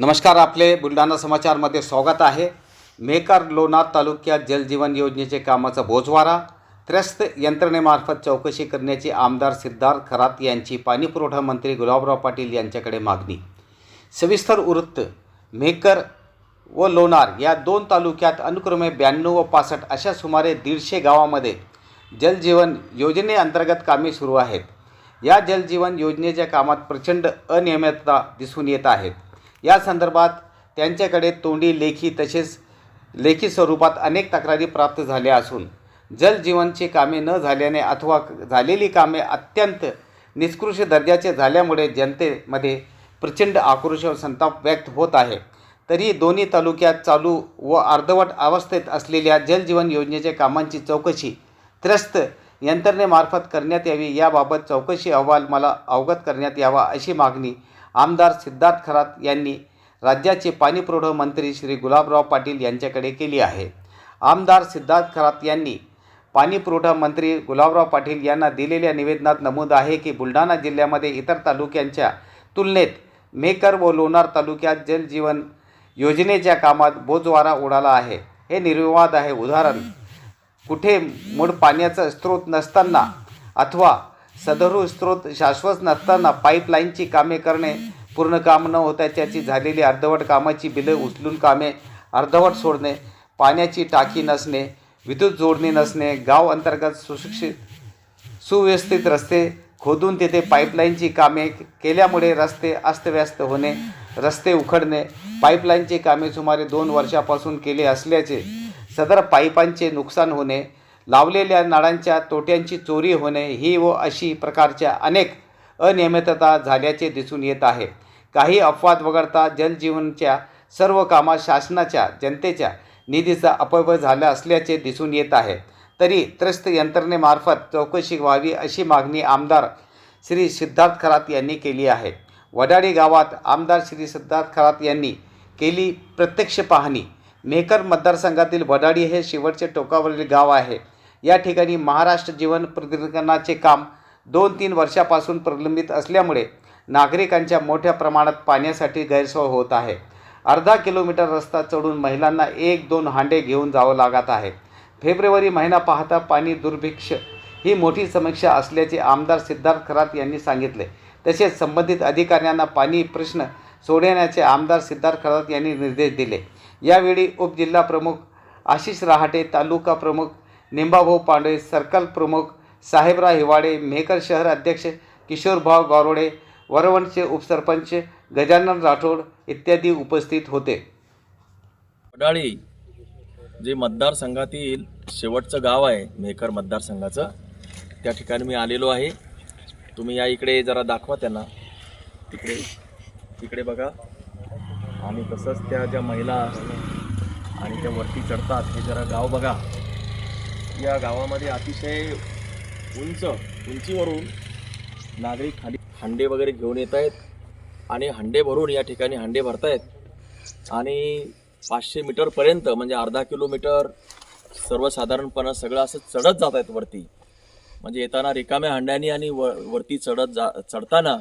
नमस्कार आपले बुलढाणा समाचारमध्ये स्वागत आहे. मेकर लोणार तालुक्यात जलजीवन योजनेचे कामाचा बोजवारा त्रस्त यंत्रणेमार्फत चौकशी करण्याची आमदार सिद्धार्थ खरात यांची पाणीपुरवठा मंत्री गुलाबराव पाटील यांच्याकडे मागणी. सविस्तर वृत्त मेकर व लोणार या दोन तालुक्यात अनुक्रमे ब्याण्णव व पासष्ट अशा सुमारे दीडशे गावामध्ये जलजीवन योजनेअंतर्गत कामे सुरू आहेत. या जलजीवन योजनेच्या कामात प्रचंड अनियमितता दिसून येत आहेत. या संदर्भात त्यांच्याकडे तोंडी लेखी तसेच लेखी स्वरूपात अनेक तक्रारी प्राप्त झाल्या असून जलजीवनची कामे न झाल्याने अथवा झालेली कामे अत्यंत निष्कृष दर्जाचे झाल्यामुळे जनतेमध्ये प्रचंड आक्रोश व संताप व्यक्त होत आहे. तरी दोन्ही तालुक्यात चालू व अर्धवट अवस्थेत असलेल्या जलजीवन योजनेच्या कामांची चौकशी त्रस्त यंत्रणेमार्फत करण्यात यावी याबाबत चौकशी अहवाल मला अवगत करण्यात यावा अशी मागणी आमदार सिद्धार्थ खरात यांनी राज्याचे पाणीपुरवठा मंत्री श्री गुलाबराव पाटील यांच्याकडे केली आहे. आमदार सिद्धार्थ खरात यांनी पाणीपुरवठा मंत्री गुलाबराव पाटील यांना दिलेल्या निवेदनात नमूद आहे की बुलढाणा जिल्ह्यामध्ये इतर तालुक्यांच्या तुलनेत मेकर व लोणार तालुक्यात जलजीवन योजनेच्या कामात बोजवारा उडाला आहे. हे निर्विवाद आहे. उदाहरण कुठे मूळ पाण्याचा स्रोत नसताना अथवा सदरू स्रोत शाश्वत नसताना पाईपलाईनची कामे करणे पूर्ण काम न होता त्याची झालेली अर्धवट कामाची बिलं उचलून कामे अर्धवट सोडणे पाण्याची टाकी नसणे विद्युत जोडणी नसणे गाव अंतर्गत सुशिक्षित सुव्यवस्थित रस्ते खोदून तिथे पाईपलाईनची कामे केल्यामुळे रस्ते अस्तव्यस्त होणे रस्ते उखडणे पाईपलाईनची कामे सुमारे दोन वर्षापासून केले असल्याचे सदर पाईपांचे नुकसान होणे लावलेल्या नळांच्या तोट्यांची चोरी होणे ही व अशी प्रकारच्या अनेक अनियमितता झाल्याचे दिसून येत आहे. काही अपवाद वगळता जलजीवनच्या सर्व कामात शासनाच्या जनतेच्या निधीचा अपव्यय झाला असल्याचे दिसून येत आहे. तरी त्रस्त यंत्रणेमार्फत चौकशी व्हावी अशी मागणी आमदार श्री सिद्धार्थ खरात यांनी केली आहे. वडाळी गावात आमदार श्री सिद्धार्थ खरात यांनी केली प्रत्यक्ष पाहणी. मेकर मतदारसंघातील वडाळी हे शेवटचे टोकावरील गाव आहे. या ठिकाणी महाराष्ट्र जीवन प्राधिकरणाचे काम दोन तीन वर्षापासून प्रलंबित असल्यामुळे नागरिकांच्या मोठ्या प्रमाणात पाण्यासाठी गैरसोय होत आहे. अर्धा किलोमीटर रस्ता चढून महिलांना एक दोन हांडे घेऊन जावं लागत आहे. फेब्रुवारी महिना पाहता पाणी दुर्भिक्ष ही मोठी समस्या असल्याचे आमदार सिद्धार्थ खरात यांनी सांगितले. तसेच संबंधित अधिकाऱ्यांना पाणी प्रश्न सोडवण्याचे आमदार सिद्धार्थ खरात यांनी निर्देश दिले. यावेळी उपजिल्हा प्रमुख आशिष रहाटे तालुका प्रमुख निंबाभाऊ पांडे सर्कल प्रमुख साहेबराव हिवाडे मेहकर शहर अध्यक्ष किशोरभाऊ गारोडे वरवणचे उपसरपंच गजानन राठोड इत्यादी उपस्थित होते. वडाळी जे मतदारसंघातील शेवटचं गाव आहे मेहकर मतदारसंघाचं त्या ठिकाणी मी आलेलो आहे. तुम्ही या इकडे जरा दाखवा त्यांना. तिकडे तिकडे बघा. आणि तसंच त्या ज्या महिला आणि त्या वरती चढतात हे जरा गाव बघा. या गावामध्ये अतिशय उंच उंचीवरून नागरिक खाली हंडे वगैरे घेऊन येत आहेत आणि हंडे भरून या ठिकाणी हंडे भरतायत. आणि पाचशे मीटरपर्यंत म्हणजे अर्धा किलोमीटर सर्वसाधारणपणे सगळं असं चढत जात आहेत वरती. म्हणजे येताना रिकाम्या हांड्यानी आणि व वरती चढत जा चढताना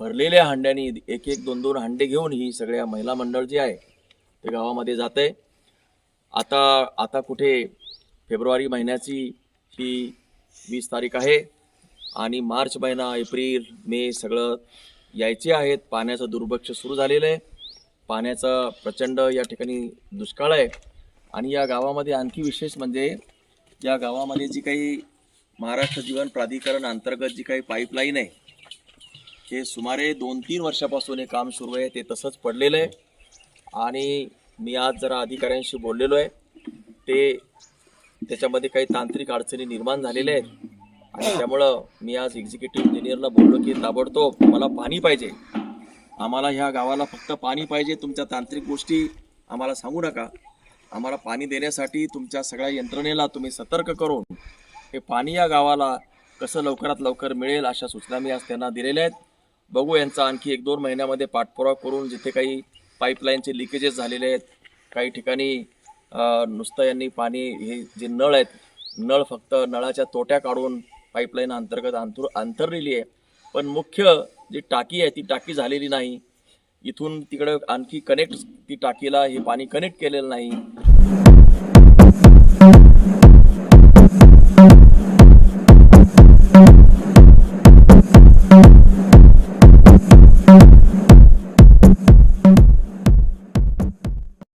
भरलेल्या हांड्यानी एक एक दोन दोन हांडे घेऊन ही सगळ्या महिला मंडळ जे आहे ते गावामध्ये जात आहे. आता आता कुठे फेब्रुवारी महिन्याची ही वीस तारीख आहे आणि मार्च महिना एप्रिल मे सगळं यायचे आहेत. पाण्याचं दुर्भक्ष सुरू झालेलं आहे. पाण्याचा प्रचंड या ठिकाणी दुष्काळ आहे. आणि या गावामध्ये आणखी विशेष म्हणजे या गावामध्ये जी काही महाराष्ट्र जीवन प्राधिकरण अंतर्गत जी काही पाईपलाईन आहे ते सुमारे दोन तीन वर्षापासून हे काम सुरू आहे. ते तसंच पडलेलं आहे. आणि मी आज जरा अधिकाऱ्यांशी बोललेलो आहे. ते त्याच्यामध्ये काही तांत्रिक अडचणी निर्माण झालेल्या आहेत. आणि त्यामुळं मी आज एक्झिक्युटिव्ह इंजिनियरला बोललो की ताबडतोब मला पाणी पाहिजे. आम्हाला ह्या गावाला फक्त पाणी पाहिजे. तुमच्या तांत्रिक गोष्टी आम्हाला सांगू नका. आम्हाला पाणी देण्यासाठी तुमच्या सगळ्या यंत्रणेला तुम्ही सतर्क करून हे पाणी या गावाला कसं लवकरात लवकर मिळेल अशा सूचना मी आज त्यांना दिलेल्या आहेत. बघू यांचा आणखी एक दोन महिन्यामध्ये पाठपुरावा करून जिथे काही पाईपलाईनचे लिकेजेस झालेले आहेत काही ठिकाणी नुसतं यांनी पाणी हे जे नळ आहेत नळ फक्त नळाच्या तोट्या काढून पाईपलाईन अंतर्गत अंतर अंतरलेली आहे. पण मुख्य जी टाकी आहे ती टाकी झालेली नाही. इथून तिकडे आणखी कनेक्ट ती टाकीला हे पाणी कनेक्ट केलेलं नाही.